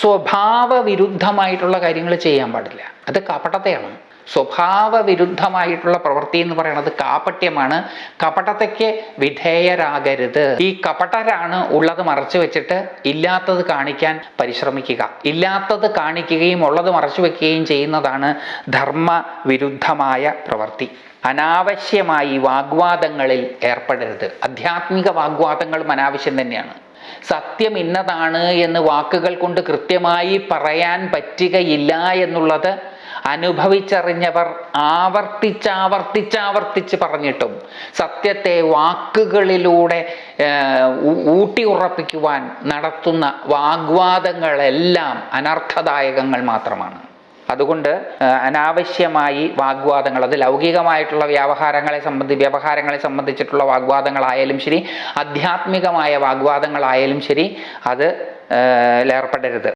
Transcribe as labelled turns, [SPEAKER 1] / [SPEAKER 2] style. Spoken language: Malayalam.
[SPEAKER 1] സ്വഭാവ വിരുദ്ധമായിട്ടുള്ള കാര്യങ്ങൾ ചെയ്യാൻ പാടില്ല. അത് കപടതയാണ് സ്വഭാവ വിരുദ്ധമായിട്ടുള്ള പ്രവൃത്തി എന്ന് പറയുന്നത് കാപട്യമാണ്. കപടതയ്ക്ക് വിധേയരാകരുത്. ഈ കപടരാണ് ഉള്ളത് മറച്ചു വെച്ചിട്ട് ഇല്ലാത്തത് കാണിക്കാൻ പരിശ്രമിക്കുക. ഇല്ലാത്തത് കാണിക്കുകയും ഉള്ളത് മറച്ചു വെക്കുകയും ചെയ്യുന്നതാണ് ധർമ്മ വിരുദ്ധമായ പ്രവൃത്തി. അനാവശ്യമായി വാഗ്വാദങ്ങളിൽ ഏർപ്പെടരുത്. ആധ്യാത്മിക വാഗ്വാദങ്ങളും അനാവശ്യം തന്നെയാണ്. സത്യം ഇന്നതാണ് എന്ന് വാക്കുകൾ കൊണ്ട് കൃത്യമായി പറയാൻ പറ്റുകയില്ല എന്നുള്ളത് അനുഭവിച്ചറിഞ്ഞവർ ആവർത്തിച്ചാവർത്തിച്ചാവർത്തിച്ച് പറഞ്ഞിട്ടും സത്യത്തെ വാക്കുകളിലൂടെ ഊട്ടി ഉറപ്പിക്കുവാൻ നടത്തുന്ന വാഗ്വാദങ്ങളെല്ലാം അനർത്ഥദായകങ്ങൾ മാത്രമാണ്. അതുകൊണ്ട് അനാവശ്യമായി വാഗ്വാദങ്ങൾ അത് ലൗകികമായിട്ടുള്ള വ്യവഹാരങ്ങളെ സംബന്ധി വ്യവഹാരങ്ങളെ സംബന്ധിച്ചിട്ടുള്ള വാഗ്വാദങ്ങളായാലും ശരി ആധ്യാത്മികമായ വാഗ്വാദങ്ങളായാലും ശരി അത് ഏർപ്പെടരുത്